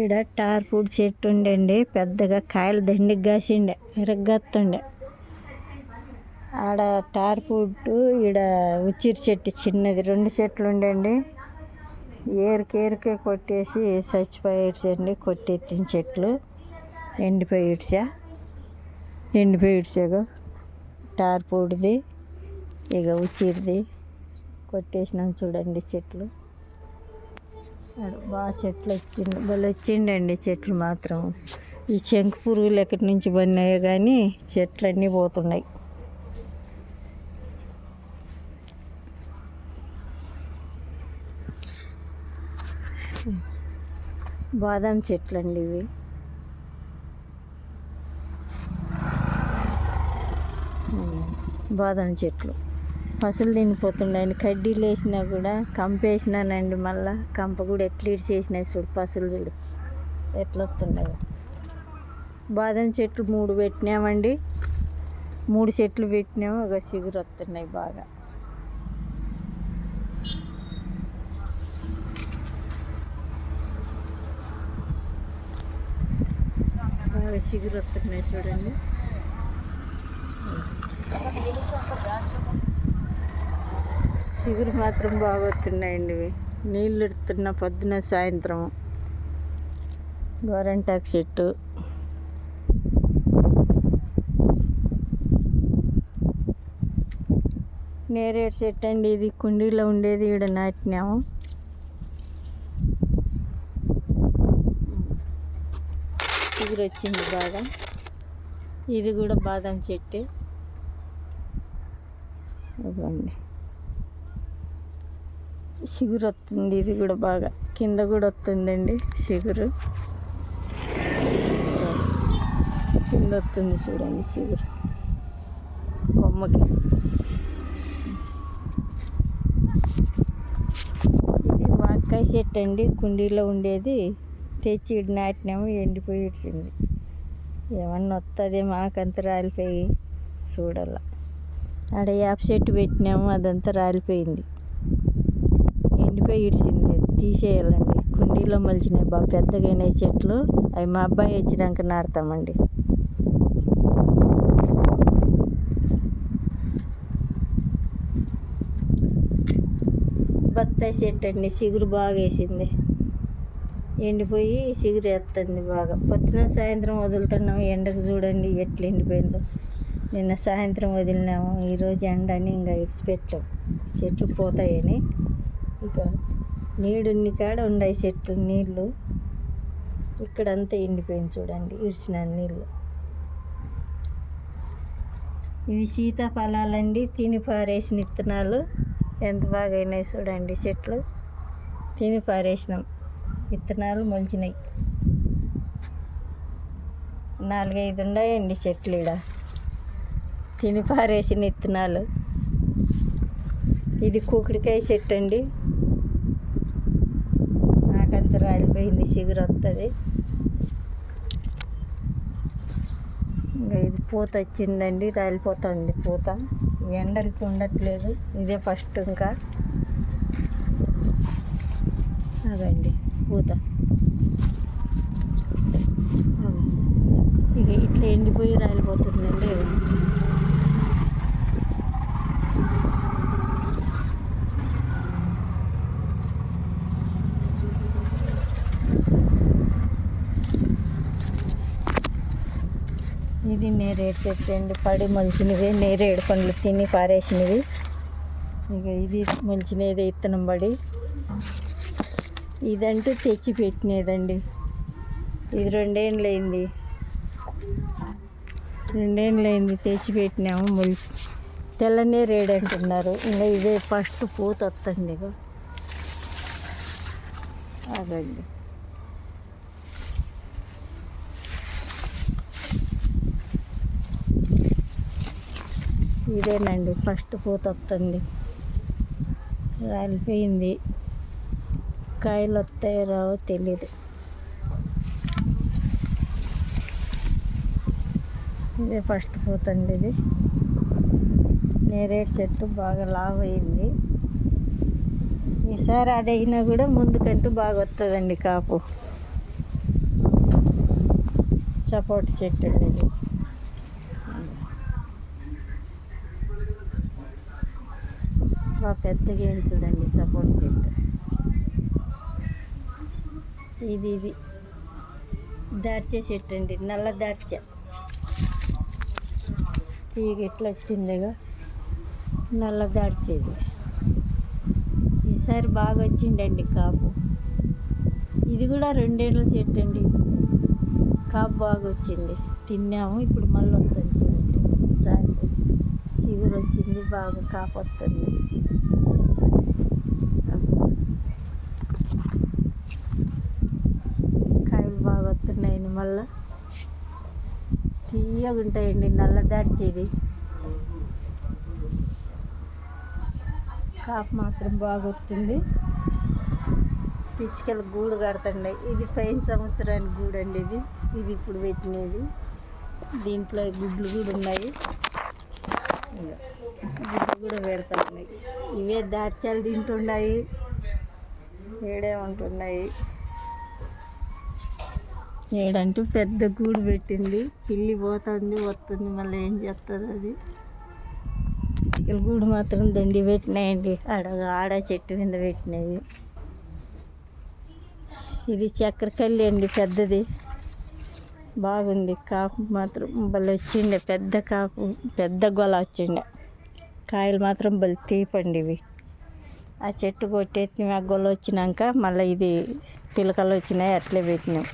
ఈడ టార్పూడ్ చెట్టు ఉండండి పెద్దగా కాయలు దండికి కాసిండే ఇరగ్గత్తుండే ఆడ టార్పూడ్ ఈడ ఉచ్చిరి చెట్టు చిన్నది రెండు చెట్లు ఉండండి. ఏరికేరికే కొట్టేసి చచ్చిపోయేటండి కొట్టెత్తిన చెట్లు. ఎండిపోయిడ్చా ఎండిపోయిడ్చాగా టార్పూడ్ది ఇక ఉచ్చిరిది కొట్టేసినాం చూడండి చెట్లు. బాగా చెట్లు వచ్చింది. భలే వచ్చిండండి చెట్లు మాత్రం. ఈ చెంకు పురుగులు ఎక్కడి నుంచి పడినాయో కానీ చెట్లు అన్నీ పోతున్నాయి. బాదం చెట్లు అండి ఇవి. బాదం చెట్లు. పసలు తినిపోతుండండి కడ్డీలు వేసినా కూడా కంపేసినానండి మళ్ళా. కంప కూడా ఎట్లా ఇడిచేసినాయి చూడు పసలు చూడు. ఎట్లా వస్తున్నాయి బాదం చెట్లు మూడు పెట్టినామండి. మూడు చెట్లు పెట్టినాము. ఒక చిగురు వస్తున్నాయి బాగా. బాగా చిగురు వస్తున్నాయి చూడండి. చిగురు మాత్రం బాగా వస్తున్నాయండి ఇవి. నీళ్ళు ఎడుతున్న పొద్దున సాయంత్రం గోరంటాకు చెట్టు. నేరేడు చెట్టు అండి ఇది. కుండీలో ఉండేది ఈడ నాటినాము. చిగురు వచ్చింది బాగా. ఇది కూడా బాదం చెట్టు. ఇవ్వండి చిగురు వస్తుంది ఇది కూడా బాగా. కింద కూడా వస్తుందండి చిగురు కింద వస్తుంది చూడండి చిగురు బొమ్మకి ఇది వాకాయ చెట్టు అండి. కుండీలో ఉండేది. తెచ్చి ఈడ నాటినాము ఎండిపోయి ఇడిచింది ఏమన్నా వస్తుంది మాకంత రాలిపోయి చూడాల. ఆడ వేప చెట్టు పెట్టినాము అదంతా రాలిపోయింది. ఎక్కువ ఇడిచింది తీసేయాలండి. కుండీలో మలిచినాయి బాగా పెద్దగా చెట్లు. అవి మా అబ్బాయి ఇచ్చినాక నాడతామండి బత్తాయి చెట్టు అండి. చిగురు బాగా వేసింది. ఎండిపోయి చిగురు వేస్తుంది బాగా. పొద్దున సాయంత్రం వదులుతున్నాం. ఎండకు చూడండి ఎట్లా ఎండిపోయిందో. నిన్న సాయంత్రం వదిలినాము. ఈరోజు ఎండ అని ఇంకా ఇడిచిపెట్టాం. చెట్లు పోతాయని. ఇక నీడున్ని కాడ ఉన్నాయి చెట్లు నీళ్ళు. ఇక్కడంతా ఎండిపోయింది చూడండి ఇడిచిన నీళ్ళు. ఇవి సీతాఫలాలండి తిని పారేసిన విత్తనాలు ఎంత బాగా అయినాయి చూడండి చెట్లు. తిని పారేసినాం. విత్తనాలు మొలిచినాయి. నాలుగైదు ఉన్నాయండి చెట్లు ఈడ. తిని పారేసిన విత్తనాలు ఇది కుకుడికాయ చెట్టు అండి రాలిపోయింది చిగురు వస్తుంది ఇంకా ఇది పూత వచ్చిందండి రాలిపోతుంది పూత. ఎండలకి ఉండట్లేదు ఇదే ఫస్ట్ ఇంకా. అదండి పూత. ఇక ఇట్లా ఎండిపోయి రాలిపోతుందండి. ఇది నేరేడు చెట్టు అండి పడి మొలిచినవి నేరేడు పండ్లు తిని పారేసినవి. ఇక ఇది మొలిచినది ఇత్తనం పడి. ఇదంటూ తెచ్చి పెట్టినదండి. ఇది రెండేళ్ళైంది రెండేళ్ళైంది తెచ్చి పెట్టినాము మొలి తెల్ల నేరేడు అంటున్నారు ఇంకా ఇదే ఫస్ట్ పూత వస్తుంది ఇక అదండి. ఇదేనండి ఫస్ట్ పూత వస్తుంది రాలిపోయింది. కాయలు వస్తాయో రావో తెలీదు. ఇదే ఫస్ట్ పూత అండి ఇది. నేరేడు చెట్టు బాగా లావు అయింది ఈసారి అది అయినా కూడా ముందుకంటూ బాగా వస్తుందండి కాపు. సపోర్ట్ చెట్టు అండి బాగా పెద్దగా ఏం చూడండి సపోర్ట్ చెట్టు ఇది ఇది. దాడ్చే చెట్టు అండి నల్ల దార్చ తీగ ఎట్లా వచ్చిందిగా? నల్ల దార్చేది ఈసారి బాగా వచ్చిండండి కాపు. ఇది కూడా రెండేళ్ళ చెట్టు అండి. కాపు బాగా వచ్చింది. తిన్నాము ఇప్పుడు మళ్ళీ వస్తుంది చిగురు వచ్చింది బాగా కాపాడుతుంది. కాయలు బాగా వస్తున్నాయండి మళ్ళీ. తీయగా ఉంటాయండి నల్ల దాడిచేది కాపు మాత్రం బాగా వస్తుంది. పిచ్చికలు గూడు కడుతున్నాయి. ఇది పైన సంవత్సరానికి గూడు అండి ఇది. ఇది ఇప్పుడు పెట్టినది. దీంట్లో గుడ్లు కూడా ఉన్నాయి. ఇగో గుడ్లు కూడా పెడుతున్నాయి ఇవే దాచాలు తింటున్నాయి. ఏడే ఉంటున్నాయి. ఏడంటూ పెద్ద గూడు పెట్టింది. పిల్లి పోతుంది వస్తుంది మళ్ళీ ఏం చేస్తుంది అది? చికెన్ గూడు మాత్రం దండి పెట్టినాయండి. ఆడ ఆడ చెట్టు మీద పెట్టినాయి. ఇది చక్కెరకల్లి అండి పెద్దది. బాగుంది. కాపు మాత్రం భలే వచ్చిండే. పెద్ద కాపు పెద్ద గొల వచ్చిండే. కాయలు మాత్రం భలే తీపండి ఇవి. ఆ చెట్టు కొట్టేసి ఆ గొల వచ్చినాక మళ్ళీ ఇది పిలకలు వచ్చినాయి అట్లే పెట్టినాం.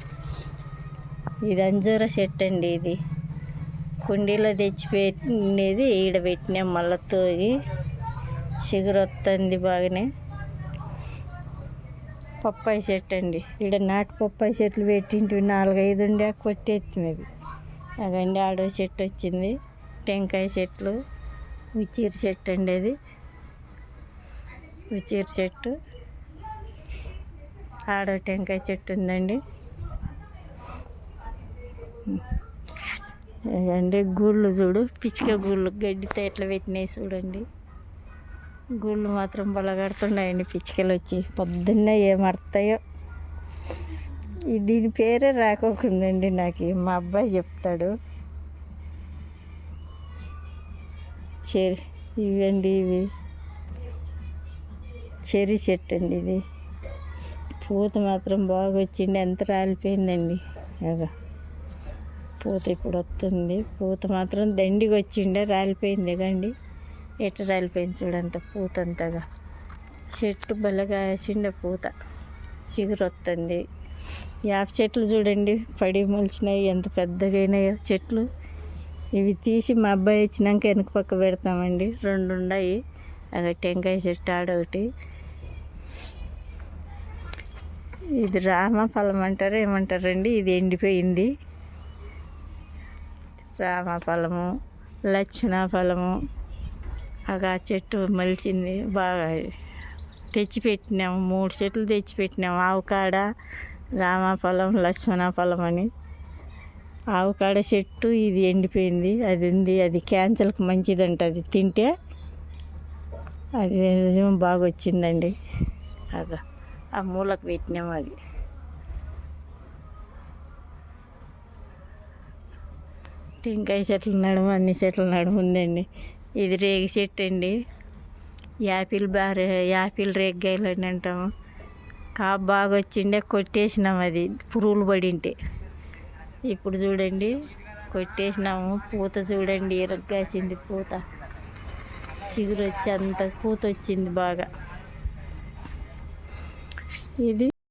ఇది అంజూర చెట్టు అండి ఇది. కుండీలో తెచ్చి పెట్టినది ఈడ పెట్టినాం. మళ్ళీ తోగి చిగురు వస్తుంది బాగానే. పప్పాయి చెట్టు అండి. ఈడ నాటు పప్పాయి చెట్లు పెట్టింటివి నాలుగైదు ఉండే కొట్టేత్తిమి అది అదండి ఆడో చెట్టు వచ్చింది. టెంకాయ చెట్లు ఉచ్చిరి చెట్టు అండి అది. ఉచ్చిరి చెట్టు. ఆడో టెంకాయ చెట్టు ఉందండి. అండి గూళ్ళు చూడు పిచ్చిక గూళ్ళు గడ్డితో ఎట్లా పెట్టినాయి చూడండి. గుళ్ళు మాత్రం బలగడుతున్నాయండి. పిచ్చుకలు వచ్చి పొద్దున్నే ఏమడతాయో దీని పేరే రాకోకుందండి నాకు. మా అబ్బాయి చెప్తాడు. చెరి ఇవండి ఇవి. చెరి చెట్టు అండి ఇది. పూత మాత్రం బాగా వచ్చింది ఎంత రాలిపోయిందండి. అగా. పూత ఇప్పుడు వస్తుంది పూత మాత్రం దండిగా వచ్చిండే రాలిపోయింది కండి ఎట్ట రాలిపోయింది చూడంత పూత అంతగా చెట్టు బలగా వేసిండే పూత. చిగురు వస్తుంది యాప చెట్లు చూడండి పడి మొలిచినాయి ఎంత పెద్దగా అయినాయో చెట్లు. ఇవి తీసి మా అబ్బాయి వచ్చినాక వెనక పక్క పెడతామండి. రెండు ఉన్నాయి అవి టెంకాయ చెట్టు ఆడొకటి. ఇది రామఫలం అంటారు ఏమంటారండి? ఇది ఎండిపోయింది. రామ ఫలము లక్షణ ఫలము ఆ చెట్టు మలిచింది. బాగా తెచ్చిపెట్టినాము. మూడు చెట్లు తెచ్చిపెట్టినాము. ఆవుకాడ రామఫలం లక్ష్మణ ఫలం అని. ఆవుకాడ చెట్టు ఇది ఎండిపోయింది. అది ఉంది. అది క్యాన్సర్కి మంచిదంట. అది తింటే అది నిజం బాగా వచ్చిందండి అగా ఆ మూలకు పెట్టినాము అది. టెంకాయ చెట్ల నడుము అన్ని చెట్ల నడుము ఉందండి. ఇది రేగి చెట్టు అండి. యాపిల్ బార్ యాపిల్ రేగ్గాయలు అని అంటాము. కాపు బాగా వచ్చిండే కొట్టేసినాం అది పురుగులు పడింటే. ఇప్పుడు చూడండి కొట్టేసినాము. పూత చూడండి ఎరగ్గాసింది పూత. చిగురు వచ్చి అంత పూత వచ్చింది బాగా. ఇది